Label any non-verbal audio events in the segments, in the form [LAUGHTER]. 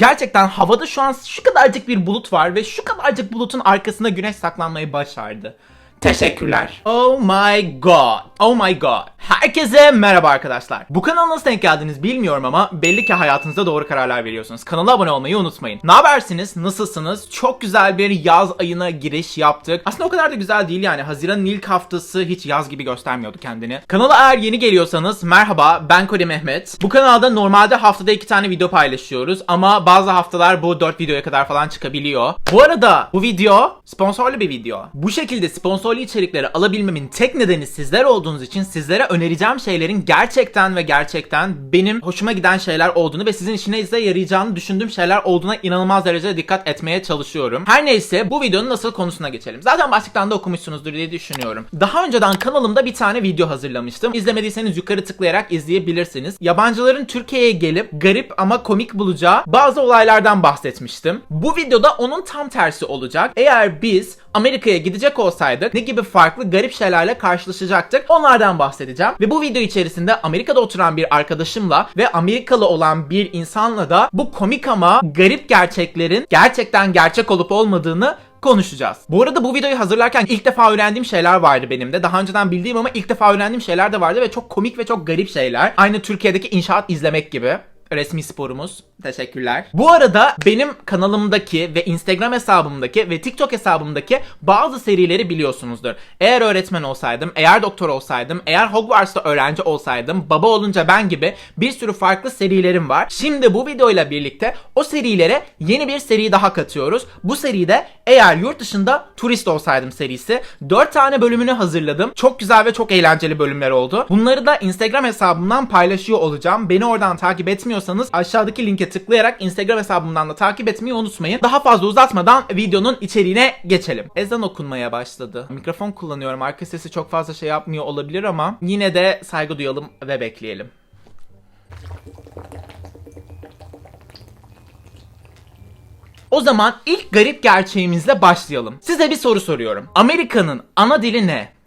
Gerçekten havada şu an şu kadarcık bir bulut var ve şu kadarcık bulutun arkasında güneş saklanmayı başardı. Teşekkürler. Oh my god. Oh my god. Herkese merhaba arkadaşlar. Bu kanala nasıl denk geldiniz bilmiyorum ama belli ki hayatınızda doğru kararlar veriyorsunuz. Kanala abone olmayı unutmayın. Ne habersiniz? Nasılsınız? Çok güzel bir yaz ayına giriş yaptık. Aslında o kadar da güzel değil yani. Haziran'ın ilk haftası hiç yaz gibi göstermiyordu kendini. Kanala eğer yeni geliyorsanız merhaba ben Kodi Mehmet. Bu kanalda normalde haftada iki tane video paylaşıyoruz ama bazı haftalar bu 4 videoya kadar falan çıkabiliyor. Bu arada bu video sponsorlu bir video. Bu şekilde sponsorlu içerikleri alabilmemin tek nedeni sizler olduğunuz için sizlere önereceğim şeylerin gerçekten ve gerçekten benim hoşuma giden şeyler olduğunu ve sizin işinize yarayacağını düşündüğüm şeyler olduğuna inanılmaz derecede dikkat etmeye çalışıyorum. Her neyse bu videonun nasıl konusuna geçelim. Zaten başlıktan da okumuşsunuzdur diye düşünüyorum. Daha önceden kanalımda bir tane video hazırlamıştım. İzlemediyseniz yukarı tıklayarak izleyebilirsiniz. Yabancıların Türkiye'ye gelip garip ama komik bulacağı bazı olaylardan bahsetmiştim. Bu videoda onun tam tersi olacak. Eğer biz Amerika'ya gidecek olsaydık ne gibi farklı garip şeylerle karşılaşacaktık onlardan bahsedeceğim. Ve bu video içerisinde Amerika'da oturan bir arkadaşımla ve Amerikalı olan bir insanla da bu komik ama garip gerçeklerin gerçekten gerçek olup olmadığını konuşacağız. Bu arada bu videoyu hazırlarken ilk defa öğrendiğim şeyler vardı benim de. Daha önceden bildiğim ama ilk defa öğrendiğim şeyler de vardı ve çok komik ve çok garip şeyler. Aynı Türkiye'deki inşaat izlemek gibi. Resmi sporumuz. Teşekkürler. Bu arada benim kanalımdaki ve Instagram hesabımdaki ve TikTok hesabımdaki bazı serileri biliyorsunuzdur. Eğer öğretmen olsaydım, eğer doktor olsaydım, eğer Hogwarts'ta öğrenci olsaydım, baba olunca ben gibi bir sürü farklı serilerim var. Şimdi bu videoyla birlikte o serilere yeni bir seri daha katıyoruz. Bu seride eğer yurt dışında turist olsaydım serisi 4 tane bölümünü hazırladım. Çok güzel ve çok eğlenceli bölümler oldu. Bunları da Instagram hesabımdan paylaşıyor olacağım. Beni oradan takip etmiyorsanız aşağıdaki linke tıklayarak Instagram hesabımdan da takip etmeyi unutmayın. Daha fazla uzatmadan videonun içeriğine geçelim. Ezan okunmaya başladı. Mikrofon kullanıyorum. Arka sesi çok fazla şey yapmıyor olabilir ama yine de saygı duyalım ve bekleyelim. O zaman ilk garip gerçeğimizle başlayalım. Size bir soru soruyorum. Amerika'nın ana dili ne?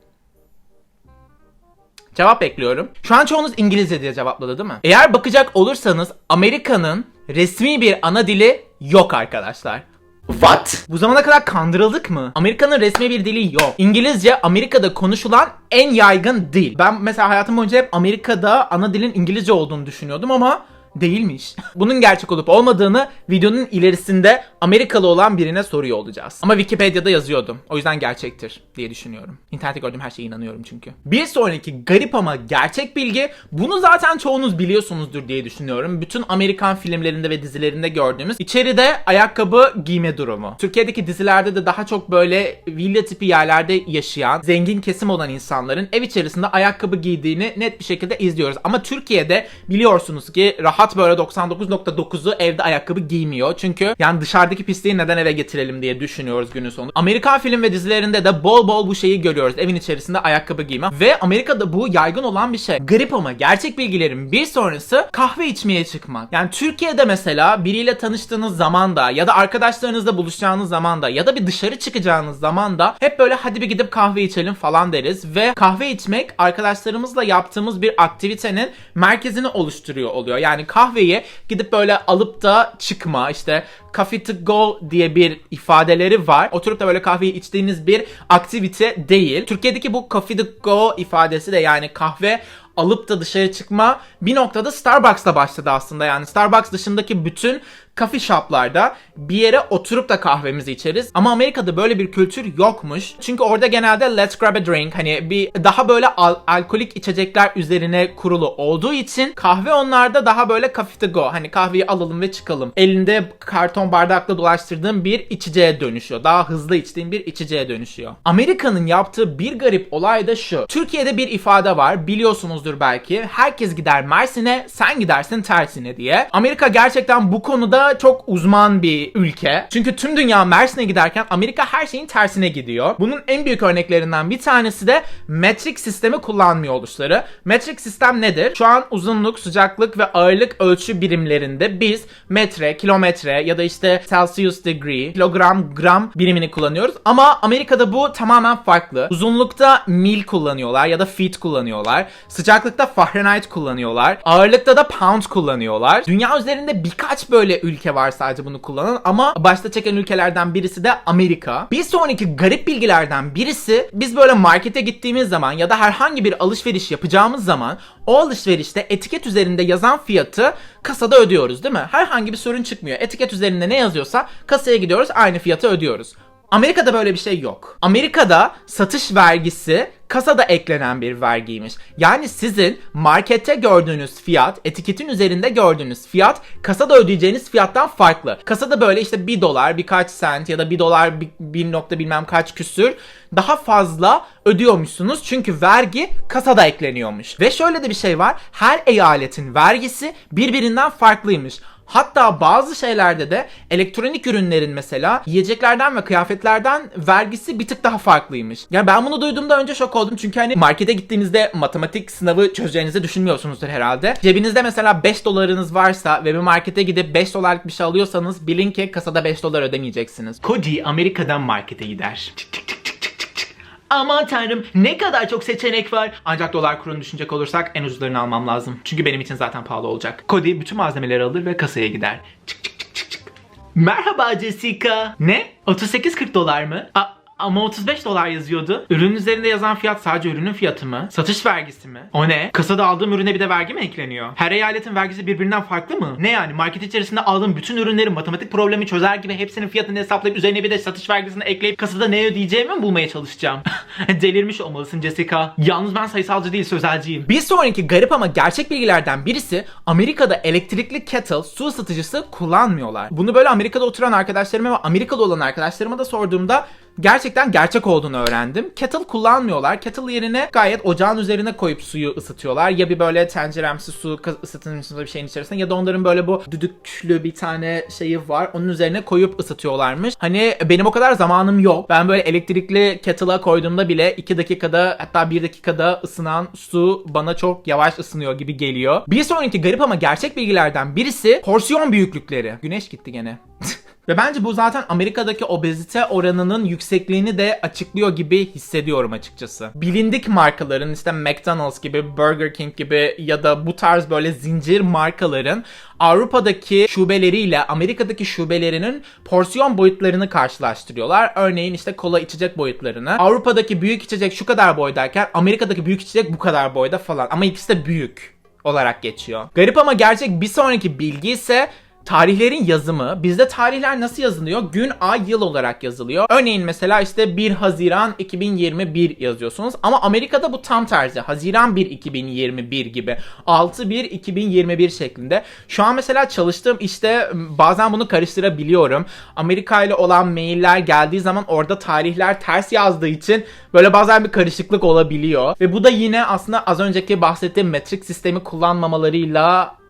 Cevap bekliyorum. Şu an çoğunuz İngilizce diye cevapladı değil mi? Eğer bakacak olursanız Amerika'nın resmi bir ana dili yok arkadaşlar. What? Bu zamana kadar kandırıldık mı? Amerika'nın resmi bir dili yok. İngilizce Amerika'da konuşulan en yaygın dil. Ben mesela hayatım boyunca hep Amerika'da ana dilin İngilizce olduğunu düşünüyordum ama değilmiş. [LAUGHS] Bunun gerçek olup olmadığını videonun ilerisinde Amerikalı olan birine soruyor olacağız. Ama Wikipedia'da yazıyordum. O yüzden gerçektir diye düşünüyorum. İnternette gördüğüm her şeye inanıyorum çünkü. Bir sonraki garip ama gerçek bilgi bunu zaten çoğunuz biliyorsunuzdur diye düşünüyorum. Bütün Amerikan filmlerinde ve dizilerinde gördüğümüz içeride ayakkabı giyme durumu. Türkiye'deki dizilerde de daha çok böyle villa tipi yerlerde yaşayan zengin kesim olan insanların ev içerisinde ayakkabı giydiğini net bir şekilde izliyoruz. Ama Türkiye'de biliyorsunuz ki rahat böyle 99.9'u evde ayakkabı giymiyor. Çünkü yani dışarıdaki pisliği neden eve getirelim diye düşünüyoruz günün sonunda. Amerikan film ve dizilerinde de bol bol bu şeyi görüyoruz. Evin içerisinde ayakkabı giyme. Ve Amerika'da bu yaygın olan bir şey. Garip ama gerçek bilgilerin bir sonrası kahve içmeye çıkmak. Yani Türkiye'de mesela biriyle tanıştığınız zaman da ya da arkadaşlarınızla buluşacağınız zaman da ya da bir dışarı çıkacağınız zaman da hep böyle hadi bir gidip kahve içelim falan deriz. Ve kahve içmek arkadaşlarımızla yaptığımız bir aktivitenin merkezini oluşturuyor oluyor. Yani kahveyi gidip böyle alıp da çıkma işte coffee to go diye bir ifadeleri var. Oturup da böyle kahveyi içtiğiniz bir aktivite değil. Türkiye'deki bu coffee to go ifadesi de yani kahve alıp da dışarı çıkma bir noktada Starbucks'ta başladı aslında. Yani Starbucks dışındaki bütün coffee shoplarda bir yere oturup da kahvemizi içeriz. Ama Amerika'da böyle bir kültür yokmuş. Çünkü orada genelde let's grab a drink hani bir daha böyle al- alkolik içecekler üzerine kurulu olduğu için kahve onlarda daha böyle coffee to go. Hani kahveyi alalım ve çıkalım. Elinde karton bardakla dolaştırdığın bir içeceğe dönüşüyor. Daha hızlı içtiğin bir içeceğe dönüşüyor. Amerika'nın yaptığı bir garip olay da şu. Türkiye'de bir ifade var. Biliyorsunuzdur belki. Herkes gider Mersin'e, sen gidersin tersine diye. Amerika gerçekten bu konuda çok uzman bir ülke. Çünkü tüm dünya Mersin'e giderken Amerika her şeyin tersine gidiyor. Bunun en büyük örneklerinden bir tanesi de metrik sistemi kullanmıyor oluşları. Metrik sistem nedir? Şu an uzunluk, sıcaklık ve ağırlık ölçü birimlerinde biz metre, kilometre ya da işte Celsius degree, kilogram, gram birimini kullanıyoruz. Ama Amerika'da bu tamamen farklı. Uzunlukta mil kullanıyorlar ya da feet kullanıyorlar. Sıcaklıkta Fahrenheit kullanıyorlar. Ağırlıkta da pound kullanıyorlar. Dünya üzerinde birkaç böyle ülke ülke var sadece bunu kullanan ama başta çeken ülkelerden birisi de Amerika. Bir sonraki garip bilgilerden birisi biz böyle markete gittiğimiz zaman ya da herhangi bir alışveriş yapacağımız zaman o alışverişte etiket üzerinde yazan fiyatı kasada ödüyoruz değil mi? Herhangi bir sorun çıkmıyor. Etiket üzerinde ne yazıyorsa kasaya gidiyoruz aynı fiyatı ödüyoruz. Amerika'da böyle bir şey yok. Amerika'da satış vergisi kasada eklenen bir vergiymiş. Yani sizin markette gördüğünüz fiyat, etiketin üzerinde gördüğünüz fiyat kasada ödeyeceğiniz fiyattan farklı. Kasada böyle işte 1 dolar birkaç sent ya da 1 dolar 1 nokta bilmem kaç küsür daha fazla ödüyormuşsunuz. Çünkü vergi kasada ekleniyormuş. Ve şöyle de bir şey var. Her eyaletin vergisi birbirinden farklıymış. Hatta bazı şeylerde de elektronik ürünlerin mesela yiyeceklerden ve kıyafetlerden vergisi bir tık daha farklıymış. Yani ben bunu duyduğumda önce şok oldum çünkü hani markete gittiğinizde matematik sınavı çözeceğinizi düşünmüyorsunuzdur herhalde. Cebinizde mesela 5 dolarınız varsa ve bir markete gidip 5 dolarlık bir şey alıyorsanız bilin ki kasada 5 dolar ödemeyeceksiniz. Cody Amerika'dan markete gider. Çık çık. Aman tanrım ne kadar çok seçenek var. Ancak dolar kurunu düşünecek olursak en ucuzlarını almam lazım. Çünkü benim için zaten pahalı olacak. Cody bütün malzemeleri alır ve kasaya gider. Çık çık çık çık. Merhaba Jessica. Ne? 38-40 dolar mı? A ama 35 dolar yazıyordu. Ürünün üzerinde yazan fiyat sadece ürünün fiyatı mı? Satış vergisi mi? O ne? Kasada aldığım ürüne bir de vergi mi ekleniyor? Her eyaletin vergisi birbirinden farklı mı? Ne yani? Market içerisinde aldığım bütün ürünlerin matematik problemi çözer gibi hepsinin fiyatını hesaplayıp üzerine bir de satış vergisini ekleyip kasada ne ödeyeceğimi mi bulmaya çalışacağım? [LAUGHS] Delirmiş olmalısın Jessica. Yalnız ben sayısalcı değil sözelciyim. Bir sonraki garip ama gerçek bilgilerden birisi Amerika'da elektrikli kettle su ısıtıcısı kullanmıyorlar. Bunu böyle Amerika'da oturan arkadaşlarıma ve Amerika'da olan arkadaşlarıma da sorduğumda gerçekten gerçek olduğunu öğrendim. Kettle kullanmıyorlar. Kettle yerine gayet ocağın üzerine koyup suyu ısıtıyorlar. Ya bir böyle tenceremsi su ısıtılmış bir şeyin içerisinde ya da onların böyle bu düdüklü bir tane şeyi var. Onun üzerine koyup ısıtıyorlarmış. Hani benim o kadar zamanım yok. Ben böyle elektrikli kettle'a koyduğumda bile 2 dakikada hatta 1 dakikada ısınan su bana çok yavaş ısınıyor gibi geliyor. Bir sonraki garip ama gerçek bilgilerden birisi porsiyon büyüklükleri. Güneş gitti gene. [LAUGHS] Ve bence bu zaten Amerika'daki obezite oranının yüksekliğini de açıklıyor gibi hissediyorum açıkçası. Bilindik markaların işte McDonald's gibi, Burger King gibi ya da bu tarz böyle zincir markaların Avrupa'daki şubeleriyle Amerika'daki şubelerinin porsiyon boyutlarını karşılaştırıyorlar. Örneğin işte kola içecek boyutlarını. Avrupa'daki büyük içecek şu kadar boydayken Amerika'daki büyük içecek bu kadar boyda falan. Ama ikisi de büyük olarak geçiyor. Garip ama gerçek bir sonraki bilgi ise tarihlerin yazımı. Bizde tarihler nasıl yazılıyor? Gün, ay, yıl olarak yazılıyor. Örneğin mesela işte 1 Haziran 2021 yazıyorsunuz. Ama Amerika'da bu tam tersi. Haziran 1 2021 gibi. 6 1 2021 şeklinde. Şu an mesela çalıştığım işte bazen bunu karıştırabiliyorum. Amerika ile olan mailler geldiği zaman orada tarihler ters yazdığı için böyle bazen bir karışıklık olabiliyor. Ve bu da yine aslında az önceki bahsettiğim metrik sistemi kullanmamalarıyla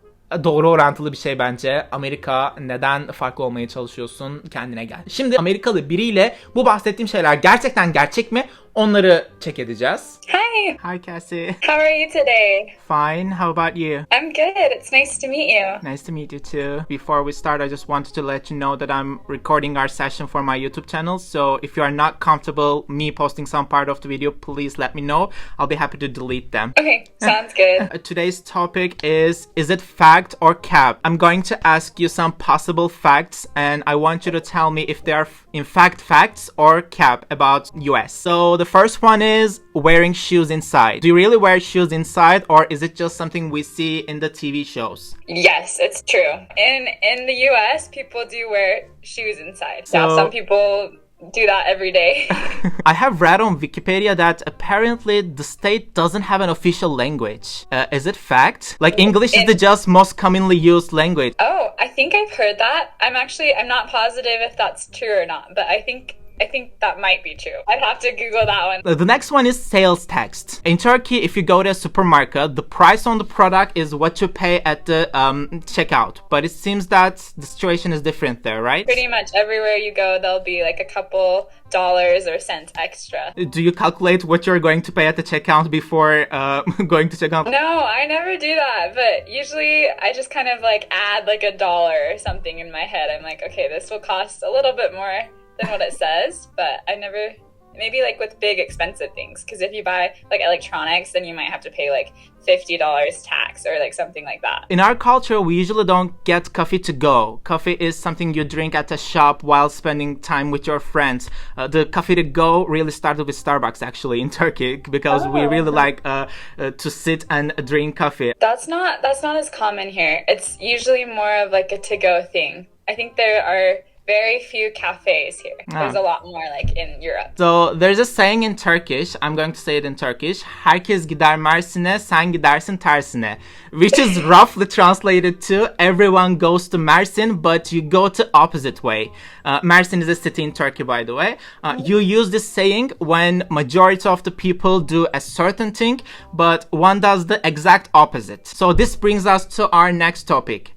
doğru orantılı bir şey bence. Amerika neden farklı olmaya çalışıyorsun? Kendine gel. Şimdi Amerikalı biriyle bu bahsettiğim şeyler gerçekten gerçek mi? Onları check edeceğiz. Hi. Hi Cassie. How are you today? Fine. How about you? I'm good. It's nice to meet you. Nice to meet you too. Before we start, I just wanted to let you know that I'm recording our session for my YouTube channel. So if you are not comfortable me posting some part of the video, please let me know. I'll be happy to delete them. Okay, sounds good. Uh, [LAUGHS] Today's topic is Is it fact or cap? I'm going to ask you some possible facts and I want you to tell me if they are f- in fact facts or cap about US. So the first one is wearing shoes inside. Do you really wear shoes inside or is it just something we see in the TV shows? yes, it's true. In in the US, people do wear shoes inside. now, So- some people do that every day. [LAUGHS] [LAUGHS] I have read on Wikipedia that apparently the state doesn't have an official language. Uh, is it fact? Like English is the just most commonly used language. oh, I think I've heard that. I'm actually I'm not positive if that's true or not, but I think I think that might be true. I'd have to Google that one. The next one is sales tax. In Turkey, if you go to a supermarket, the price on the product is what you pay at the um, checkout. But it seems that the situation is different there, right? Pretty much everywhere you go, there'll be like a couple dollars or cents extra. Do you calculate what you're going to pay at the checkout before uh, [LAUGHS] going to checkout? No, I never do that. But usually I just kind of like add like a dollar or something in my head. I'm like, okay, this will cost a little bit more than what it says, but I never maybe like with big expensive things. Because if you buy like electronics, then you might have to pay like fifty dollars tax or like something like that. In our culture, we usually don't get coffee to go. Coffee is something you drink at a shop while spending time with your friends. Uh, the coffee to go really started with Starbucks actually in [LAUGHS] Turkey because we Oh. really like uh, uh, to sit and drink coffee. That's not that's not as common here. It's usually more of like a to go thing. I think there are very few cafes here. There's Ah. a lot more like in Europe. So there's a saying in Turkish. I'm going to say it in Turkish. Herkes gider Mersin'e, sen gidersin tersine. Which is [LAUGHS] roughly translated to everyone goes to Mersin, but you go to opposite way. Uh, Mersin is a city in Turkey, by the way. Uh, you use this saying when majority of the people do a certain thing, but one does the exact opposite. So this brings us to our next topic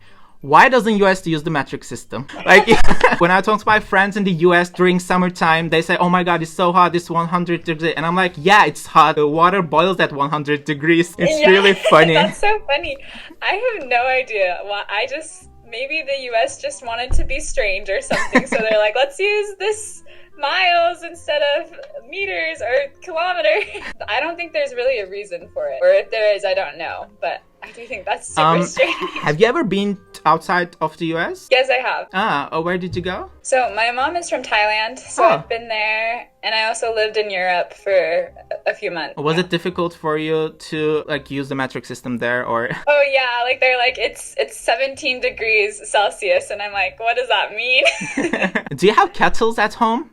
why doesn't US use the metric system? Like [LAUGHS] when I talk to my friends in the US during summertime, they say, "Oh my God, it's so hot! It's 100 degrees," and I'm like, "Yeah, it's hot. The water boils at 100 degrees. It's Yeah, really [LAUGHS] funny." That's so funny. I have no idea why. I just maybe the U.S. just wanted to be strange or something, so they're like, let's use this miles instead of meters or kilometers. [LAUGHS] I don't think there's really a reason for it, or if there is, I don't know. But I do think that's super um, strange. have you ever been outside of the US? yes, I have. Ah, oh, where did you go? So my mom is from Thailand, so Oh. I've been there, and I also lived in Europe for a- a few months. Was it difficult for you to like use the metric system there, or? [LAUGHS] Oh yeah, like they're like it's it's 17 degrees Celsius, and I'm like, what does that mean? [LAUGHS] [LAUGHS] Do you have kettles at home?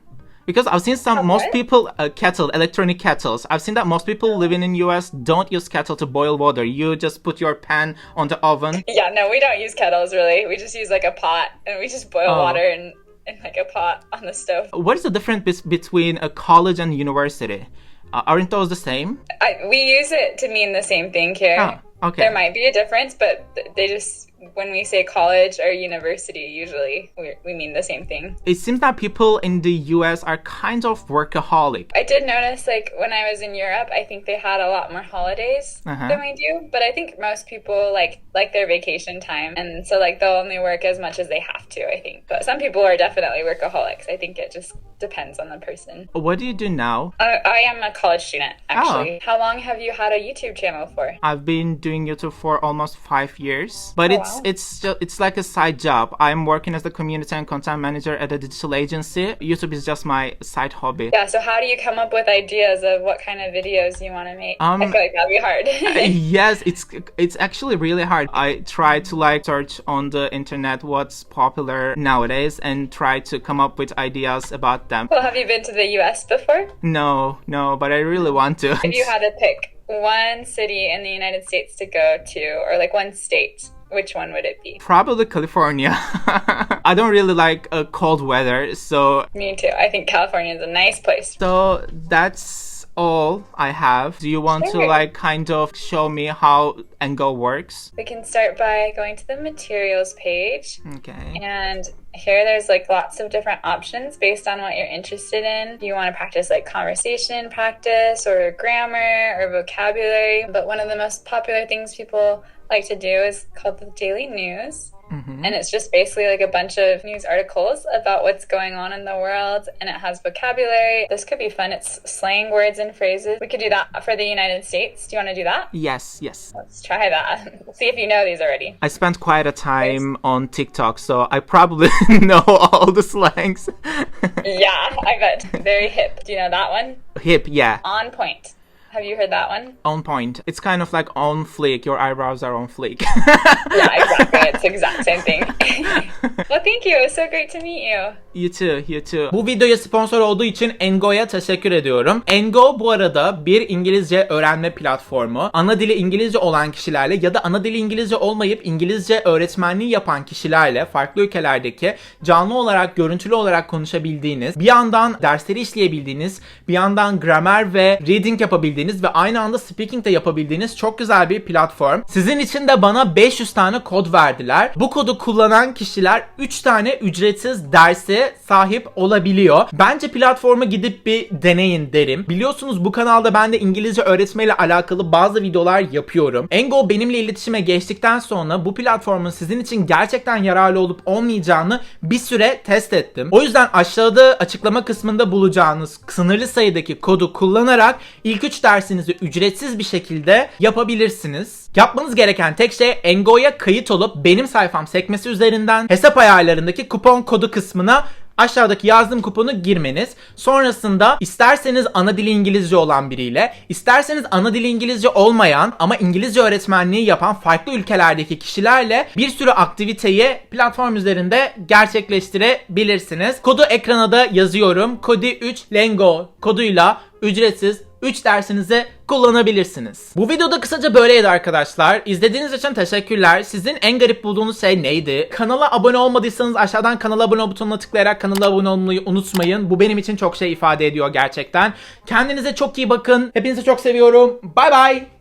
Because I've seen some Have most people uh, kettle electronic kettles. I've seen that most people living in US don't use kettle to boil water. You just put your pan on the oven. [LAUGHS] yeah, no, we don't use kettles really. We just use like a pot, and we just boil Oh. water in in like a pot on the stove. What is the difference bes- between a college and university? Uh, aren't those the same? I, we use it to mean the same thing here. Oh, okay. There might be a difference, but th- they just when we say college or university, usually we we mean the same thing. It seems that people in the US are kind of workaholic. I did notice, like, when I was in Europe, I think they had a lot more holidays Uh-huh. than we do. But I think most people like like their vacation time, and so like they'll only work as much as they have to. I think, but some people are definitely workaholics. I think it just depends on the person. What do you do now? I, I am a college student, Oh. actually. How long have you had a YouTube channel for? I've been doing YouTube for almost five years, but Oh, it's wow. it's just it's like a side job. I'm working as the community and content manager at a digital agency. YouTube is just my side hobby. Yeah. So how do you come up with ideas of what kind of videos you want to make? Um, I feel like that'd be hard. [LAUGHS] yes, it's it's actually really hard. I try to like search on the internet what's popular nowadays and try to come up with ideas about them. well, have you been to the U.S. before? No, no, but I really want to. If you had to pick one city in the United States to go to, or like one state, which one would it be? Probably California. [LAUGHS] I don't really like uh, cold weather, so Me too. I think California is a nice place. so that's all I have. Do you want to like kind of show me how Engo works? We can start by going to the materials page. Okay. And here there's like lots of different options based on what you're interested in. You want to practice like conversation practice or grammar or vocabulary? But one of the most popular things people like to do is called the daily news. Mhm. And it's just basically like a bunch of news articles about what's going on in the world, and it has vocabulary. This could be fun. It's slang words and phrases. We could do that for the United States. Do you want to do that? Yes, yes. Let's try that. [LAUGHS] See if you know these already. I spent quite a time on TikTok, so I probably [LAUGHS] know all the slangs. [LAUGHS] Yeah, I bet. Very hip. Do you know that one? Hip, yeah. On point. Have you heard that one? On point. It's kind of like on fleek. Your eyebrows are on fleek. Yeah, exactly. it's the [LAUGHS] exact same thing. [LAUGHS] well, thank you. It was so great to meet you. You too. Bu videoya sponsor olduğu için Engo'ya teşekkür ediyorum. Engo bu arada bir İngilizce öğrenme platformu. Ana dili İngilizce olan kişilerle ya da ana dili İngilizce olmayıp İngilizce öğretmenliği yapan kişilerle farklı ülkelerdeki canlı olarak, görüntülü olarak konuşabildiğiniz, bir yandan dersleri işleyebildiğiniz, bir yandan gramer ve reading yapabildiğiniz ve aynı anda speaking de yapabildiğiniz çok güzel bir platform. Sizin için de bana 500 tane kod verdiler. Bu kodu kullanan kişiler 3 tane ücretsiz sahip olabiliyor. Bence platforma gidip bir deneyin derim. Biliyorsunuz bu kanalda ben de İngilizce öğretmeyle alakalı bazı videolar yapıyorum. Engo benimle iletişime geçtikten sonra bu platformun sizin için gerçekten yararlı olup olmayacağını bir süre test ettim. O yüzden aşağıda açıklama kısmında bulacağınız sınırlı sayıdaki kodu kullanarak ilk 3 dersinizi ücretsiz bir şekilde yapabilirsiniz. Yapmanız gereken tek şey Engo'ya kayıt olup benim sayfam sekmesi üzerinden hesap ayarlarındaki kupon kodu kısmına aşağıdaki yazdığım kuponu girmeniz. Sonrasında isterseniz ana dili İngilizce olan biriyle, isterseniz ana dili İngilizce olmayan ama İngilizce öğretmenliği yapan farklı ülkelerdeki kişilerle bir sürü aktiviteyi platform üzerinde gerçekleştirebilirsiniz. Kodu ekrana da yazıyorum. Kodi 3 Lengo koduyla ücretsiz 3 dersinizi kullanabilirsiniz. Bu videoda kısaca böyleydi arkadaşlar. İzlediğiniz için teşekkürler. Sizin en garip bulduğunuz şey neydi? Kanala abone olmadıysanız aşağıdan kanala abone butonuna tıklayarak kanala abone olmayı unutmayın. Bu benim için çok şey ifade ediyor gerçekten. Kendinize çok iyi bakın. Hepinizi çok seviyorum. Bay bay.